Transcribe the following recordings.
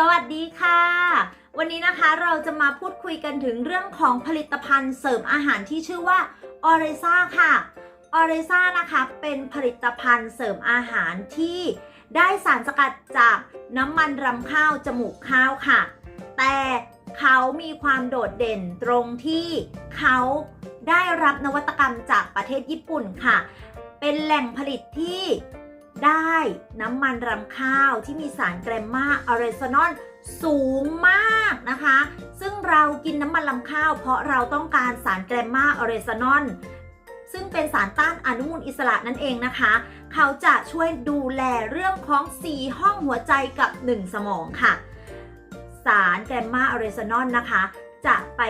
สวัสดีค่ะ วันนี้นะคะเราจะมาพูดคุยกันถึงเรื่องของผลิตภัณฑ์เสริมอาหารที่ชื่อว่าออเรซ่าค่ะออเรซ่านะคะเป็นผลิตภัณฑ์เสริมอาหารที่ได้สารสกัดจากน้ำมันรำข้าวจมูกข้าวค่ะ แต่เขามีความโดดเด่นตรงที่เขาได้รับนวัตกรรมจากประเทศญี่ปุ่นค่ะ เป็นแหล่งผลิตที่ ได้น้ำมันรำข้าวที่มีสารแกรมมาออเรซานอลสูงมากนะคะ ซึ่งเรากินน้ำมันรำข้าว เพราะเราต้องการสารแกรมมาออเรซานอลซึ่งเป็นสารต้านอนุมูลอิสระนั่นเองนะคะ เขาจะช่วยดูแลเรื่องของ 4 ห้องหัวใจกับ 1 สมองค่ะ สารแกรมมาออเรซานอลนะคะ จะไป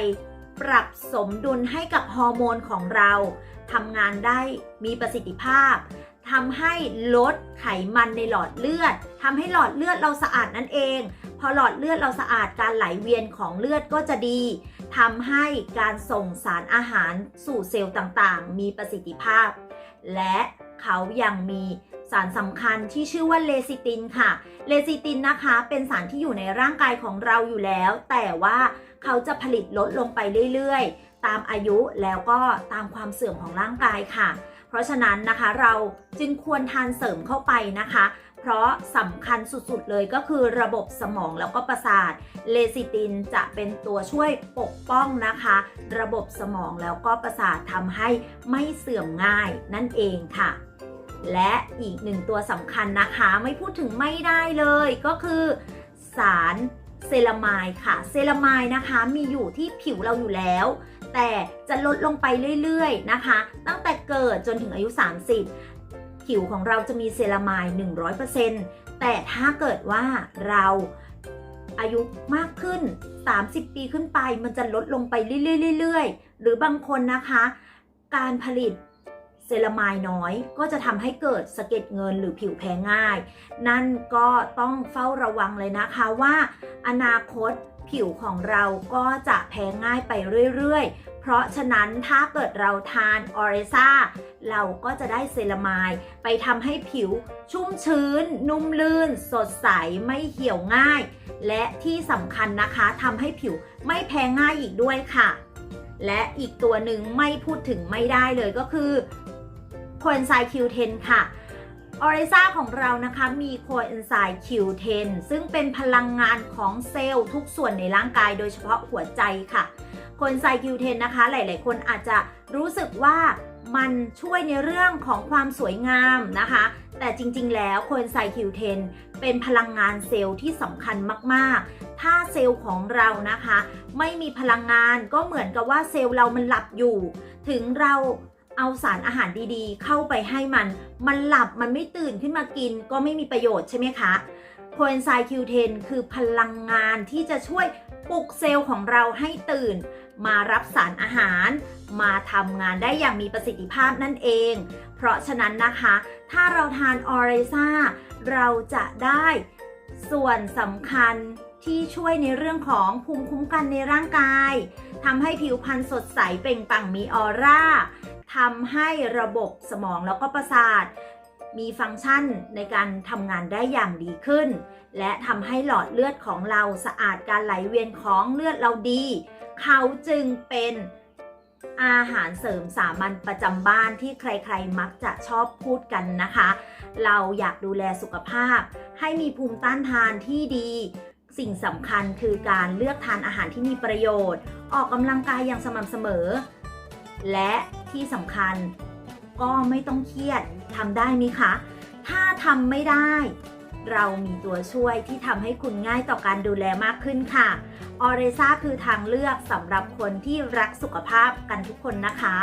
ปรับสมดุลให้กับฮอร์โมนของเราทำงานได้มีประสิทธิภาพ ทำให้ลดไขมันในหลอดเลือดทำให้หลอดเลือดเราสะอาดนั่นเอง พอหลอดเลือดเราสะอาดการไหลเวียนของเลือดก็จะดีทำให้การส่งสารอาหารสู่เซลล์ต่างๆ มีประสิทธิภาพ และเขายังมีสารสำคัญที่ชื่อว่าเลซิตินค่ะ เลซิตินนะคะเป็นสารที่อยู่ในร่างกายของเราอยู่แล้ว แต่ว่าเขาจะผลิตลดลงไปเรื่อยๆ ตามอายุแล้วก็ตามความเสื่อมของร่างกายค่ะ เพราะฉะนั้นนะคะเราจึงควรทานเสริมเข้าไปนะคะเพราะสำคัญสุดๆเลยก็คือระบบสมองแล้วก็ประสาท เลซิตินจะเป็นตัวช่วยปกป้องนะคะ ระบบสมองแล้วก็ประสาททำให้ไม่เสื่อมง่ายนั่นเองค่ะ และอีกหนึ่งตัวสำคัญนะคะไม่พูดถึงไม่ได้เลยก็คือ สารเซรามายค่ะ เซรามายนะคะมีอยู่ที่ผิวเราอยู่แล้ว แต่จะลดลงไปเรื่อยๆนะคะ ตั้งแต่เกิดจนถึงอายุ 30 ผิวของเราจะมีเซรามาย 100%แต่ถ้าเกิดว่าเราอายุมากขึ้น 30 ปีขึ้นไป มันจะลดลงไปเรื่อยๆ หรือบางคนนะคะ การผลิตเซรามายน้อยก็จะทำให้เกิดสะเก็ดเงินหรือผิวแพ้ง่าย นั่นก็ต้องเฝ้าระวังเลยนะคะว่า อนาคต ผิวของเราก็จะแพ้ง่ายไปเรื่อยๆ เพราะฉะนั้นถ้าเกิดเราทานออเรซ่าเราก็จะได้เซรามายไปทำให้ผิวชุ่มชื้น นุ่มลื่น สดใสไม่เหี่ยวง่าย และที่สำคัญนะคะทำให้ผิวไม่แพ้ง่ายอีกด้วยค่ะ และอีกตัวหนึ่งไม่พูดถึงไม่ได้เลยก็คือคเอนไซม์ Q10 ค่ะ ออริซ่าของเรานะคะมีโคเอนไซม์ Q10 ซึ่งเป็นพลังงานของเซลล์ทุกส่วนในร่างกายโดยเฉพาะหัวใจค่ะโคเอนไซม์ Q10 นะคะ หลาย ๆ คนอาจจะรู้สึกว่ามันช่วยในเรื่องของความสวยงามนะคะ แต่จริง ๆ แล้วโคเอนไซม์ Q10 เป็นพลังงานเซลล์ที่สำคัญมาก ๆ ถ้าเซลล์ของเรานะคะ ไม่มีพลังงานก็เหมือนกับว่าเซลล์เรามันหลับอยู่ ถึงเรา เอาสารอาหารดีๆ เข้าไปให้มัน มันหลับมันไม่ตื่นขึ้นมากินก็ไม่มีประโยชน์ใช่ไหมคะโคเอนไซม์ Q10 คือพลังงานที่จะช่วยปลุกเซลล์ของเราให้ตื่น มารับสารอาหาร มาทำงานได้อย่างมีประสิทธิภาพนั่นเอง เพราะฉะนั้นนะคะ ถ้าเราทานออเรซ่าเราจะได้ส่วนสำคัญที่ช่วยในเรื่องของภูมิคุ้มกันในร่างกายทำให้ผิวพรรณสดใสเปล่งปลั่งมีออร่า ทำให้ระบบสมองแล้วก็ประสาท มีฟังก์ชันในการทำงานได้อย่างดีขึ้น และทำให้หลอดเลือดของเราสะอาดการไหลเวียนของเลือดเราดี เขาจึงเป็นอาหารเสริมสามัญประจำบ้านที่ใครๆ มักจะชอบพูดกันนะคะ เราอยากดูแลสุขภาพ ให้มีภูมิต้านทานที่ดี สิ่งสำคัญคือการเลือกทานอาหารที่มีประโยชน์ ออกกำลังกายอย่างสม่ำเสมอ และที่สำคัญ ก็ไม่ต้องเครียดทำได้ไหมคะ ถ้าทำไม่ได้ เรามีตัวช่วยที่ทำให้คุณง่ายต่อการดูแลมากขึ้นค่ะออเรซ่าคือทางเลือกสำหรับคนที่รักสุขภาพกันทุกคนนะคะ